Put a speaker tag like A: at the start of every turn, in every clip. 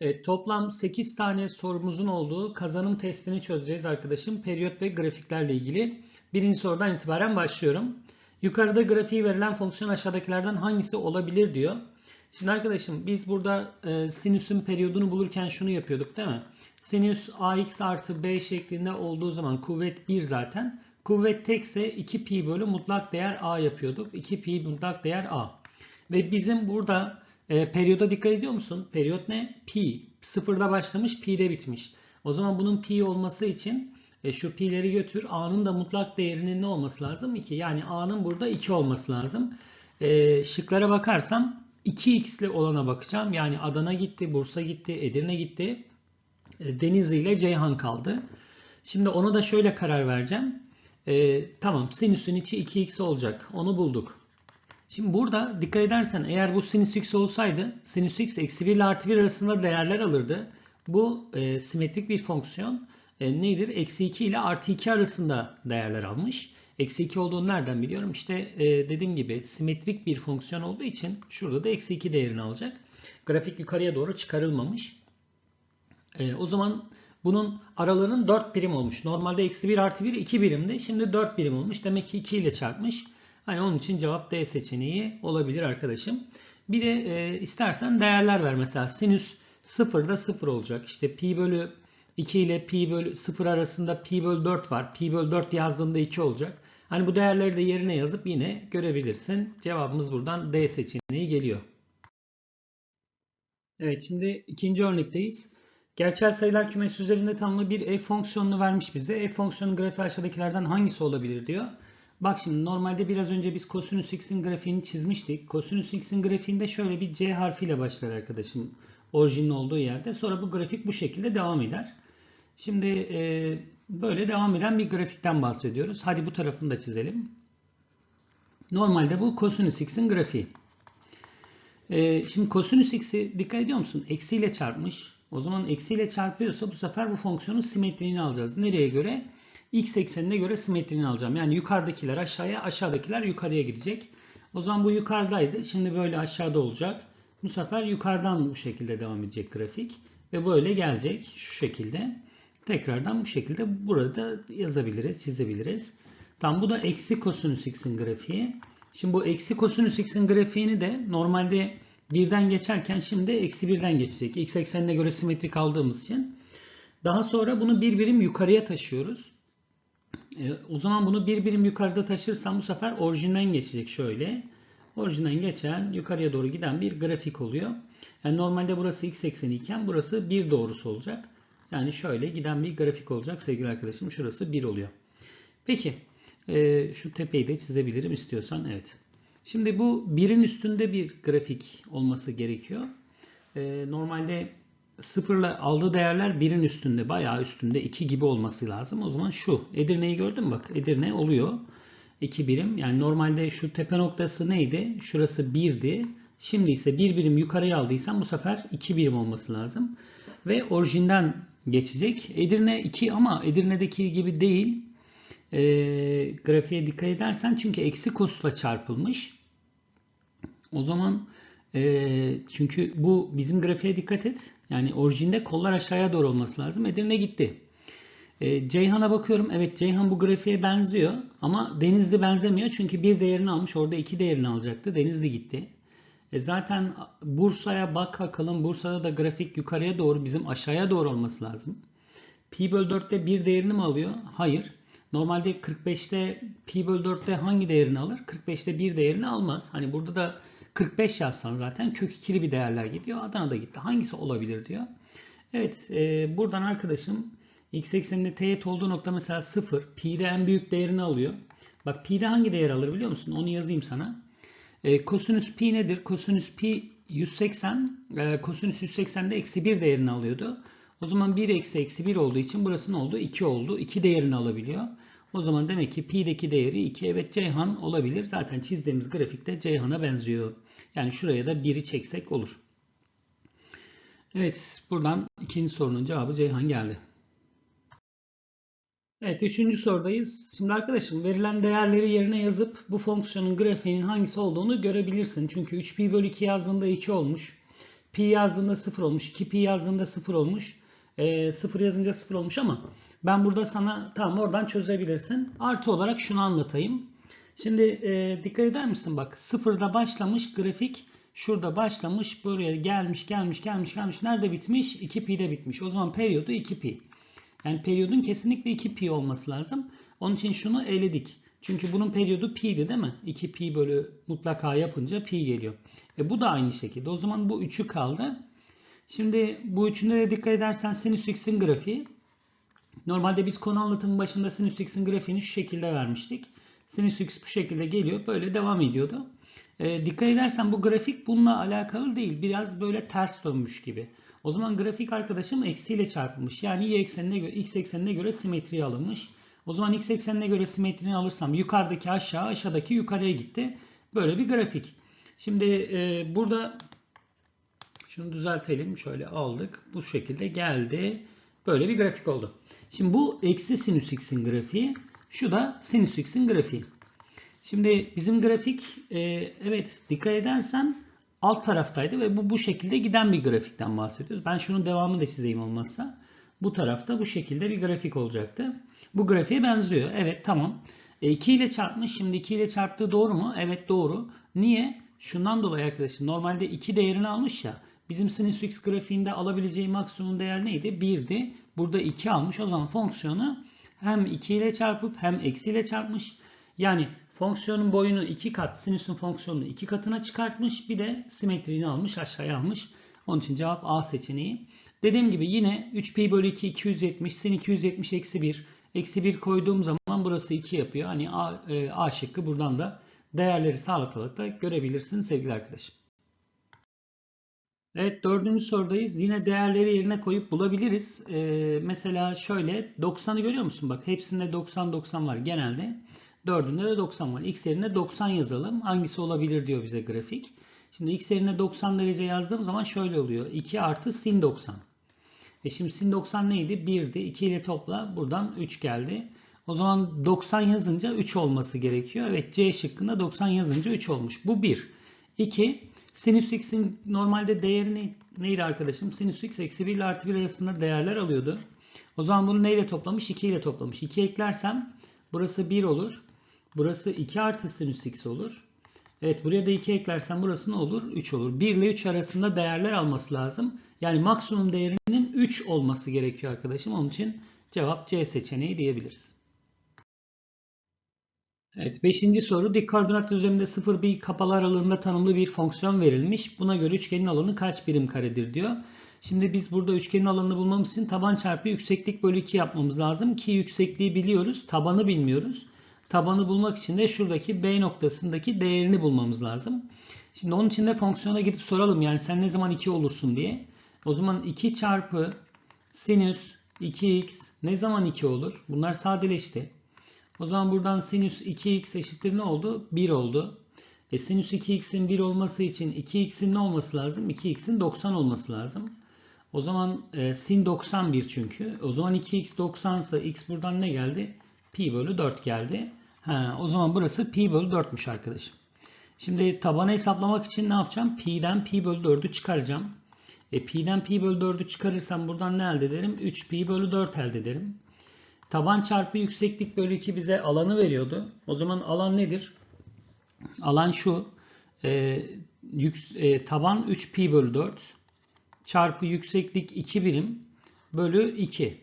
A: Evet, toplam 8 tane sorumuzun olduğu kazanım testini çözeceğiz arkadaşım. Periyot ve grafiklerle ilgili. Birinci sorudan itibaren başlıyorum. Yukarıda grafiği verilen fonksiyon aşağıdakilerden hangisi olabilir diyor. Şimdi arkadaşım biz burada e, sinüsün periyodunu bulurken şunu yapıyorduk değil mi? Sinüs ax artı b şeklinde olduğu zaman kuvvet 1 zaten. Kuvvet tekse 2 pi bölü mutlak değer a yapıyorduk. 2 pi mutlak değer a. Ve bizim burada e, periyoda dikkat ediyor musun? Periyot ne? Pi. Sıfırda başlamış, pi'de bitmiş. O zaman bunun pi olması için e, şu pi'leri götür. A'nın da mutlak değerinin ne olması lazım? 2. Yani A'nın burada 2 olması lazım. E, şıklara bakarsam 2x'li olana bakacağım. Yani Adana gitti, Bursa gitti, Edirne gitti. E, Denizli ile Ceyhan kaldı. Şimdi ona da şöyle karar vereceğim. E, tamam sinüsün içi 2x olacak. Onu bulduk. Şimdi burada dikkat edersen eğer bu sinüs x olsaydı sinüs x eksi 1 ile artı 1 arasında değerler alırdı. Bu e, simetrik bir fonksiyon e, nedir? Eksi 2 ile artı 2 arasında değerler almış. Eksi 2 olduğunu nereden biliyorum? İşte e, dediğim gibi simetrik bir fonksiyon olduğu için şurada da eksi 2 değerini alacak. Grafik yukarıya doğru çıkarılmamış. E, o zaman bunun aralarının 4 birim olmuş. Normalde eksi 1 artı 1 2 birimdi. Şimdi 4 birim olmuş. Demek ki 2 ile çarpmış. Hani onun için cevap D seçeneği olabilir arkadaşım. Bir de e, istersen değerler ver. Mesela sinüs 0'da 0 olacak. İşte pi bölü 2 ile pi bölü 0 arasında pi bölü 4 var. Pi bölü 4 yazdığında 2 olacak. Hani bu değerleri de yerine yazıp yine görebilirsin. Cevabımız buradan D seçeneği geliyor. Evet şimdi ikinci örnekteyiz. Gerçel sayılar kümesi üzerinde tanımlı bir f fonksiyonunu vermiş bize. f fonksiyonun grafiği aşağıdakilerden hangisi olabilir diyor. Bak şimdi normalde biraz önce biz kosinüs x'in grafiğini çizmiştik. Kosinüs x'in grafiğinde şöyle bir c harfiyle başlar arkadaşım. Orijinin olduğu yerde. Sonra bu grafik bu şekilde devam eder. Şimdi e, böyle devam eden bir grafikten bahsediyoruz. Hadi bu tarafını da çizelim. Normalde bu kosinüs x'in grafiği. E, şimdi kosinüs x'i dikkat ediyor musun? Eksiyle çarpmış. O zaman eksiyle çarpıyorsa bu sefer bu fonksiyonun simetriğini alacağız. Nereye göre? X eksenine göre simetrini alacağım. Yani yukarıdakiler aşağıya, aşağıdakiler yukarıya gidecek. O zaman bu yukarıdaydı. Şimdi böyle aşağıda olacak. Bu sefer yukarıdan bu şekilde devam edecek grafik. Ve böyle gelecek şu şekilde. Tekrardan bu şekilde burada yazabiliriz, çizebiliriz. Tam bu da eksi kosinüs x'in grafiği. Şimdi bu eksi kosinüs x'in grafiğini de normalde birden geçerken şimdi eksi birden geçecek. X eksenine göre simetrik aldığımız için. Daha sonra bunu bir birim yukarıya taşıyoruz. E, o zaman bunu bir birim yukarıda taşırsam bu sefer orijinden geçecek şöyle. Orijinden geçen yukarıya doğru giden bir grafik oluyor. Yani normalde burası x ekseni iken burası 1 doğrusu olacak. Yani şöyle giden bir grafik olacak sevgili arkadaşım. Şurası 1 oluyor. Peki e, şu tepeyi de çizebilirim istiyorsan. Evet. Şimdi bu birin üstünde bir grafik olması gerekiyor. E, normalde sıfırla aldığı değerler birin üstünde bayağı üstünde 2 gibi olması lazım. O zaman şu Edirne'yi gördün mü bak Edirne oluyor. 2 birim yani normalde şu tepe noktası neydi? Şurası 1'di. Şimdi ise 1 birim yukarıya aldıysam bu sefer 2 birim olması lazım. Ve orijinden geçecek. Edirne 2 ama Edirne'deki gibi değil. E, grafiğe dikkat edersen çünkü eksi kosla çarpılmış. O zaman e, çünkü bu bizim grafiğe dikkat et. Yani orijinde kollar aşağıya doğru olması lazım. Edirne gitti. E, Ceyhan'a bakıyorum. Evet Ceyhan bu grafiğe benziyor. Ama Denizli benzemiyor. Çünkü bir değerini almış. Orada iki değerini alacaktı. Denizli gitti. E, zaten Bursa'ya bak bakalım. Bursa'da da grafik yukarıya doğru bizim aşağıya doğru olması lazım. Pi bölü 4'te bir değerini mi alıyor? Hayır. Normalde 45'te pi bölü 4'te hangi değerini alır? 45'te bir değerini almaz. Hani burada da 45 yazsan zaten kök ikili bir değerler gidiyor. Adana'da gitti. Hangisi olabilir diyor. Evet e, buradan arkadaşım x ekseninde teğet olduğu nokta mesela 0. Pi'de en büyük değerini alıyor. Bak pi'de hangi değer alır biliyor musun? Onu yazayım sana. E, kosinüs pi nedir? Kosinüs pi 180. E, kosinüs 180'de eksi 1 değerini alıyordu. O zaman 1 eksi eksi 1 olduğu için burası ne oldu? 2 oldu. 2 değerini alabiliyor. O zaman demek ki pi'deki değeri 2. Evet Ceyhan olabilir. Zaten çizdiğimiz grafikte Ceyhan'a benziyor. Yani şuraya da 1'i çeksek olur. Evet buradan ikinci sorunun cevabı Ceyhan geldi. Evet üçüncü sorudayız. Şimdi arkadaşım verilen değerleri yerine yazıp bu fonksiyonun grafiğinin hangisi olduğunu görebilirsin. Çünkü 3pi bölü 2 yazdığında 2 olmuş. Pi yazdığında 0 olmuş. 2 pi yazdığında 0 olmuş. E, 0 yazınca 0 olmuş ama ben burada sana tamam oradan çözebilirsin. Artı olarak şunu anlatayım. Şimdi e, dikkat eder misin? Bak sıfırda başlamış grafik şurada başlamış buraya gelmiş gelmiş gelmiş gelmiş. Nerede bitmiş? 2 pi'de bitmiş. O zaman periyodu 2 pi. Yani periyodun kesinlikle 2 pi olması lazım. Onun için şunu eledik. Çünkü bunun periyodu pi'di değil mi? 2 pi bölü mutlaka yapınca pi geliyor. E bu da aynı şekilde. O zaman bu 3'ü kaldı şimdi bu üçünde de dikkat edersen sinüs x'in grafiği normalde biz konu anlatımın başında sinüs x'in grafiğini şu şekilde vermiştik Sinüs x bu şekilde geliyor. Böyle devam ediyordu. E, dikkat edersen bu grafik bununla alakalı değil. Biraz böyle ters dönmüş gibi. O zaman grafik arkadaşım eksiyle çarpılmış. Yani y eksenine göre, x eksenine göre simetriye alınmış. O zaman x eksenine göre simetrini alırsam yukarıdaki aşağı, aşağıdaki yukarıya gitti. Böyle bir grafik. Şimdi e, burada şunu düzeltelim. Şöyle aldık. Bu şekilde geldi. Böyle bir grafik oldu. Şimdi bu eksi sinüs x'in grafiği. Şu da sinüs x'in grafiği. Şimdi bizim grafik e, evet dikkat edersen alt taraftaydı ve bu bu şekilde giden bir grafikten bahsediyoruz. Ben şunun devamını da çizeyim olmazsa. Bu tarafta bu şekilde bir grafik olacaktı. Bu grafiğe benziyor. Evet tamam. E, 2 ile çarpmış. Şimdi 2 ile çarptığı doğru mu? Evet doğru. Niye? Şundan dolayı arkadaşlar normalde 2 değerini almış ya. Bizim sinüs x grafiğinde alabileceği maksimum değer neydi? 1'di. Burada 2 almış. O zaman fonksiyonu hem 2 ile çarpıp hem eksi ile çarpmış. Yani fonksiyonun boyunu 2 kat, sinüsün fonksiyonunu 2 katına çıkartmış. Bir de simetriğini almış, aşağıya almış. Onun için cevap A seçeneği. Dediğim gibi yine 3pi bölü 2 270, sin 270 eksi 1. Eksi 1 koyduğum zaman burası 2 yapıyor. Hani A, e, A şıkkı buradan da değerleri sağlatarak da görebilirsiniz sevgili arkadaşım. Evet dördüncü sorudayız. Yine değerleri yerine koyup bulabiliriz. Ee, mesela şöyle 90'ı görüyor musun? Bak hepsinde 90 90 var genelde. Dördünde de 90 var. X yerine 90 yazalım. Hangisi olabilir diyor bize grafik. Şimdi x yerine 90 derece yazdığım zaman şöyle oluyor. 2 artı sin 90. E şimdi sin 90 neydi? 1'di. 2 ile topla. Buradan 3 geldi. O zaman 90 yazınca 3 olması gerekiyor. Evet C şıkkında 90 yazınca 3 olmuş. Bu 1. 2. Sinüs x'in normalde değeri neydi arkadaşım? Sinüs x eksi 1 ile artı 1 arasında değerler alıyordu. O zaman bunu neyle toplamış? 2 ile toplamış. 2 eklersem burası 1 olur. Burası 2 artı sinüs x olur. Evet buraya da 2 eklersem burası ne olur? 3 olur. 1 ile 3 arasında değerler alması lazım. Yani maksimum değerinin 3 olması gerekiyor arkadaşım. Onun için cevap C seçeneği diyebiliriz. Evet, beşinci soru dik koordinat düzleminde 0 bir kapalı aralığında tanımlı bir fonksiyon verilmiş. Buna göre üçgenin alanı kaç birim karedir diyor. Şimdi biz burada üçgenin alanını bulmamız için taban çarpı yükseklik bölü 2 yapmamız lazım ki yüksekliği biliyoruz, tabanı bilmiyoruz. Tabanı bulmak için de şuradaki B noktasındaki değerini bulmamız lazım. Şimdi onun için de fonksiyona gidip soralım yani sen ne zaman 2 olursun diye. O zaman 2 çarpı sinüs 2x ne zaman 2 olur? Bunlar sadeleşti. O zaman buradan sinüs 2x eşittir ne oldu? 1 oldu. E sinüs 2x'in 1 olması için 2x'in ne olması lazım? 2x'in 90 olması lazım. O zaman e, sin 91 çünkü. O zaman 2x 90 ise x buradan ne geldi? Pi bölü 4 geldi. Ha, o zaman burası pi bölü 4'müş arkadaşım. Şimdi tabanı hesaplamak için ne yapacağım? Pi'den pi bölü 4'ü çıkaracağım. E, pi'den pi bölü 4'ü çıkarırsam buradan ne elde ederim? 3 pi bölü 4 elde ederim. Taban çarpı yükseklik bölü 2 bize alanı veriyordu. O zaman alan nedir? Alan şu. E, yük, e, taban 3 pi bölü 4 çarpı yükseklik 2 birim bölü 2.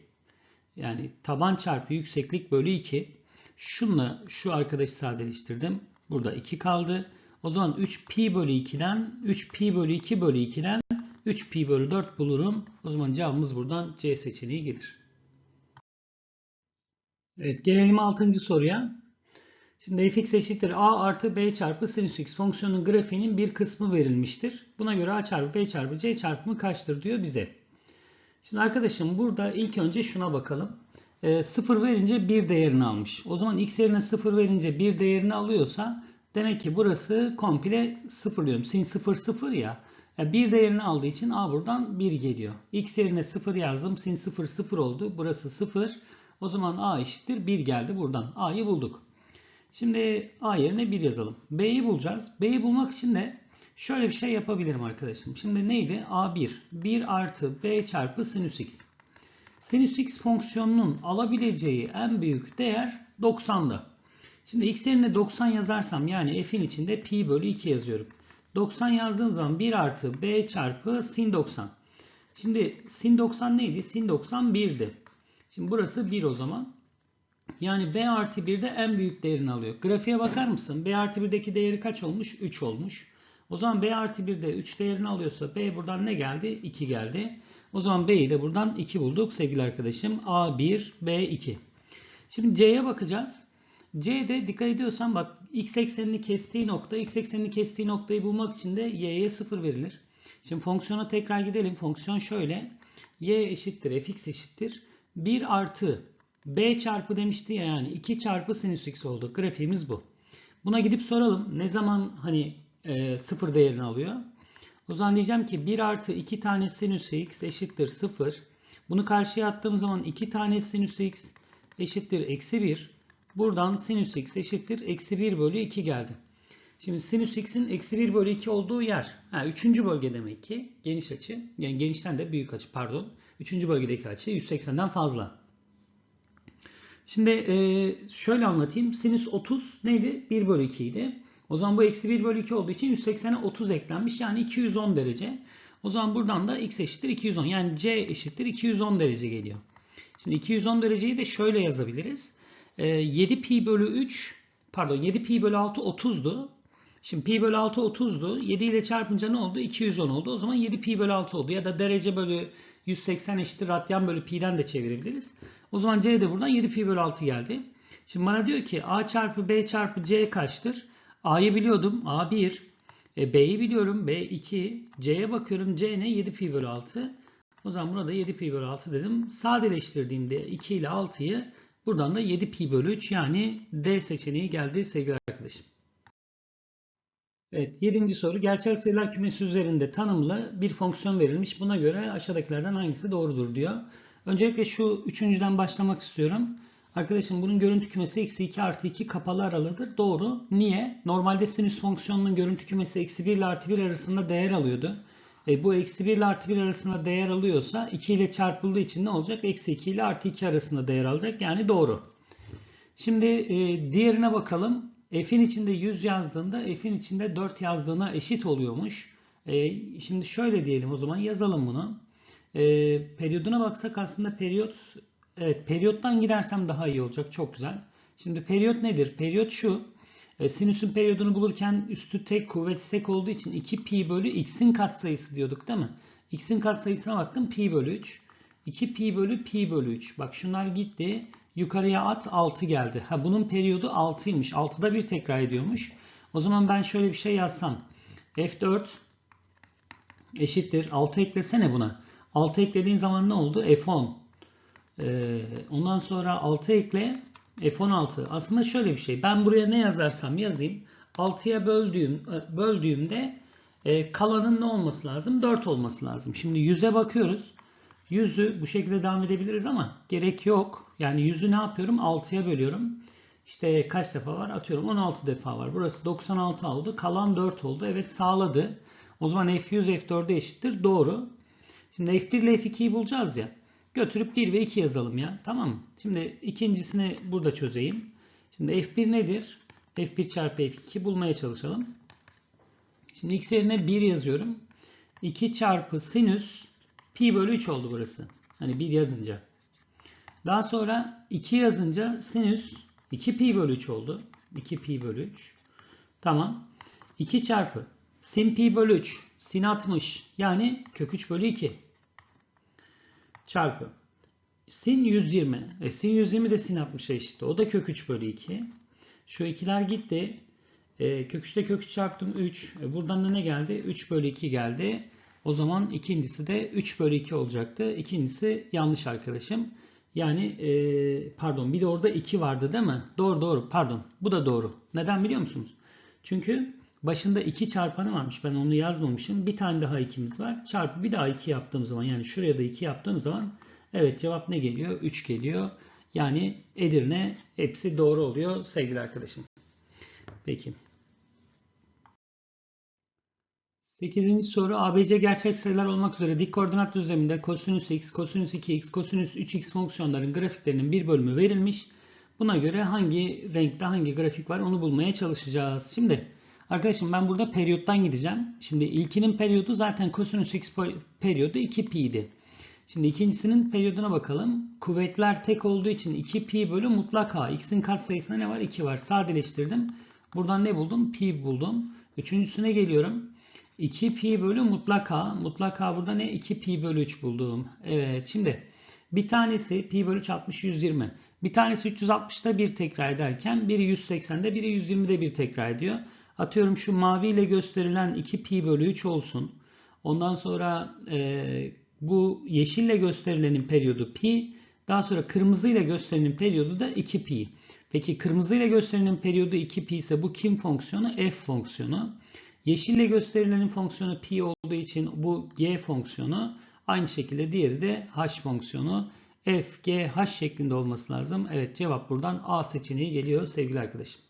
A: Yani taban çarpı yükseklik bölü 2. Şunla şu arkadaşı sadeleştirdim. Burada 2 kaldı. O zaman 3 pi bölü 2'den 3 pi bölü 2 bölü 2'den 3 pi bölü 4 bulurum. O zaman cevabımız buradan C seçeneği gelir. Evet gelelim 6. soruya. Şimdi fx eşittir a artı b çarpı sinüs x fonksiyonun grafiğinin bir kısmı verilmiştir. Buna göre a çarpı b çarpı c çarpımı kaçtır diyor bize. Şimdi arkadaşım burada ilk önce şuna bakalım. E, 0 verince 1 değerini almış. O zaman x yerine 0 verince 1 değerini alıyorsa demek ki burası komple sıfırlıyorum. Sin 0 0 ya. Yani 1 değerini aldığı için a buradan 1 geliyor. x yerine 0 yazdım. Sin 0 0 oldu. Burası 0. O zaman A eşittir 1 geldi buradan. A'yı bulduk. Şimdi A yerine 1 yazalım. B'yi bulacağız. B'yi bulmak için de Şöyle bir şey yapabilirim arkadaşım. Şimdi neydi? A1. 1 artı B çarpı sinüs x. Sinüs x fonksiyonunun alabileceği en büyük değer 90'da. Şimdi x yerine 90 yazarsam yani f'in içinde pi bölü 2 yazıyorum. 90 yazdığım zaman 1 artı b çarpı sin 90. Şimdi sin 90 neydi? Sin 90 1'di. Şimdi burası 1 o zaman. Yani b artı 1'de en büyük değerini alıyor. Grafiğe bakar mısın? b artı 1'deki değeri kaç olmuş? 3 olmuş. O zaman b artı 1'de 3 değerini alıyorsa b buradan ne geldi? 2 geldi. O zaman b'yi de buradan 2 bulduk sevgili arkadaşım. a1, b2. Şimdi c'ye bakacağız. C'de dikkat ediyorsan bak x eksenini kestiği nokta, x eksenini kestiği noktayı bulmak için de y'ye 0 verilir. Şimdi fonksiyona tekrar gidelim. Fonksiyon şöyle. y eşittir fx eşittir. 1 artı b çarpı demişti ya yani 2 çarpı sinüs x oldu. Grafiğimiz bu. Buna gidip soralım. Ne zaman hani e, 0 değerini alıyor? O zaman diyeceğim ki 1 artı 2 tane sinüs x eşittir 0. Bunu karşıya attığım zaman 2 tane sinüs x eşittir eksi 1. Buradan sinüs x eşittir eksi 1 bölü 2 geldi. Şimdi sinüs x'in eksi 1 bölü 2 olduğu yer. Ha, üçüncü bölge demek ki. Geniş açı. Yani genişten de büyük açı pardon. Üçüncü bölgedeki açı 180'den fazla. Şimdi e, şöyle anlatayım. Sinüs 30 neydi? 1 bölü 2 idi. O zaman bu eksi 1 bölü 2 olduğu için 180'e 30 eklenmiş. Yani 210 derece. O zaman buradan da x eşittir 210. Yani c eşittir 210 derece geliyor. Şimdi 210 dereceyi de şöyle yazabiliriz. 7 ee, pi bölü 3 pardon 7 pi bölü 6 30'du. Şimdi pi bölü 6 30'du. 7 ile çarpınca ne oldu? 210 oldu. O zaman 7 pi bölü 6 oldu. Ya da derece bölü 180 eşittir radyan bölü pi'den de çevirebiliriz. O zaman c de buradan 7 pi bölü 6 geldi. Şimdi bana diyor ki a çarpı b çarpı c kaçtır? a'yı biliyordum. a 1. E, b'yi biliyorum. b 2. c'ye bakıyorum. c ne? 7 pi bölü 6. O zaman buna da 7 pi bölü 6 dedim. Sadeleştirdiğimde 2 ile 6'yı Buradan da 7 pi bölü 3 yani D seçeneği geldi sevgili arkadaşım. Evet 7. soru gerçel sayılar kümesi üzerinde tanımlı bir fonksiyon verilmiş. Buna göre aşağıdakilerden hangisi doğrudur diyor. Öncelikle şu üçüncüden başlamak istiyorum. Arkadaşım bunun görüntü kümesi eksi 2 artı 2 kapalı aralığıdır. Doğru. Niye? Normalde sinüs fonksiyonunun görüntü kümesi eksi 1 ile artı 1 arasında değer alıyordu. E, bu eksi 1 ile artı 1 arasında değer alıyorsa 2 ile çarpıldığı için ne olacak? Eksi 2 ile artı 2 arasında değer alacak. Yani doğru. Şimdi e, diğerine bakalım. F'in içinde 100 yazdığında F'in içinde 4 yazdığına eşit oluyormuş. E, şimdi şöyle diyelim o zaman yazalım bunu. E, periyoduna baksak aslında periyot evet periyottan gidersem daha iyi olacak. Çok güzel. Şimdi periyot nedir? Periyot şu. E, sinüsün periyodunu bulurken üstü tek, kuvveti tek olduğu için 2 pi bölü x'in katsayısı diyorduk değil mi? x'in katsayısına baktım pi bölü 3. 2 pi bölü pi bölü 3. Bak şunlar gitti. Yukarıya at 6 geldi. Ha bunun periyodu 6'ymış. 6'da bir tekrar ediyormuş. O zaman ben şöyle bir şey yazsam. F4 eşittir. 6 eklesene buna. 6 eklediğin zaman ne oldu? F10. Ee, ondan sonra 6 ekle. F16 aslında şöyle bir şey. Ben buraya ne yazarsam yazayım. 6'ya böldüğüm, böldüğümde e, kalanın ne olması lazım? 4 olması lazım. Şimdi 100'e bakıyoruz. 100'ü bu şekilde devam edebiliriz ama gerek yok. Yani 100'ü ne yapıyorum? 6'ya bölüyorum. İşte kaç defa var? Atıyorum 16 defa var. Burası 96 oldu. Kalan 4 oldu. Evet sağladı. O zaman F100 F4'e eşittir. Doğru. Şimdi F1 ile F2'yi bulacağız ya. Götürüp 1 ve 2 yazalım ya. Tamam mı? Şimdi ikincisini burada çözeyim. Şimdi F1 nedir? F1 çarpı F2 bulmaya çalışalım. Şimdi x yerine 1 yazıyorum. 2 çarpı sinüs pi bölü 3 oldu burası. Hani 1 yazınca. Daha sonra 2 yazınca sinüs 2 pi bölü 3 oldu. 2 pi bölü 3. Tamam. 2 çarpı sin pi bölü 3 sin 60 yani kök 3 bölü 2 çarpı sin 120. E, sin 120 de sin 60'a eşitti. O da kök 3 bölü 2. Şu ikiler gitti. E, kök 3'te kök 3 çarptım 3. E, buradan da ne geldi? 3 bölü 2 geldi. O zaman ikincisi de 3 bölü 2 olacaktı. İkincisi yanlış arkadaşım. Yani e, pardon bir de orada 2 vardı değil mi? Doğru doğru pardon. Bu da doğru. Neden biliyor musunuz? Çünkü başında 2 çarpanı varmış. Ben onu yazmamışım. Bir tane daha 2'miz var. Çarpı bir daha 2 yaptığım zaman yani şuraya da 2 yaptığım zaman evet cevap ne geliyor? 3 geliyor. Yani Edirne hepsi doğru oluyor sevgili arkadaşım. Peki. 8. soru ABC gerçek sayılar olmak üzere dik koordinat düzleminde kosinüs x, kosinüs 2x, kosinüs 3x fonksiyonların grafiklerinin bir bölümü verilmiş. Buna göre hangi renkte hangi grafik var onu bulmaya çalışacağız. Şimdi arkadaşım ben burada periyottan gideceğim. Şimdi ilkinin periyodu zaten kosinüs x periyodu 2pi idi. Şimdi ikincisinin periyoduna bakalım. Kuvvetler tek olduğu için 2pi bölü mutlak a. X'in katsayısında ne var? 2 var. Sadeleştirdim. Buradan ne buldum? Pi buldum. Üçüncüsüne geliyorum. 2 pi bölü mutlak a. Mutlak a burada ne? 2 pi bölü 3 buldum. Evet şimdi bir tanesi pi bölü 3 60 120. Bir tanesi 360'da bir tekrar ederken biri 180'de biri 120'de bir tekrar ediyor. Atıyorum şu mavi ile gösterilen 2 pi bölü 3 olsun. Ondan sonra e, bu yeşille gösterilenin periyodu pi. Daha sonra kırmızı ile gösterilenin periyodu da 2 pi. Peki kırmızı ile gösterilenin periyodu 2 pi ise bu kim fonksiyonu? F fonksiyonu. Yeşille gösterilenin fonksiyonu pi olduğu için bu g fonksiyonu. Aynı şekilde diğeri de h fonksiyonu. f, g, h şeklinde olması lazım. Evet cevap buradan A seçeneği geliyor sevgili arkadaşım.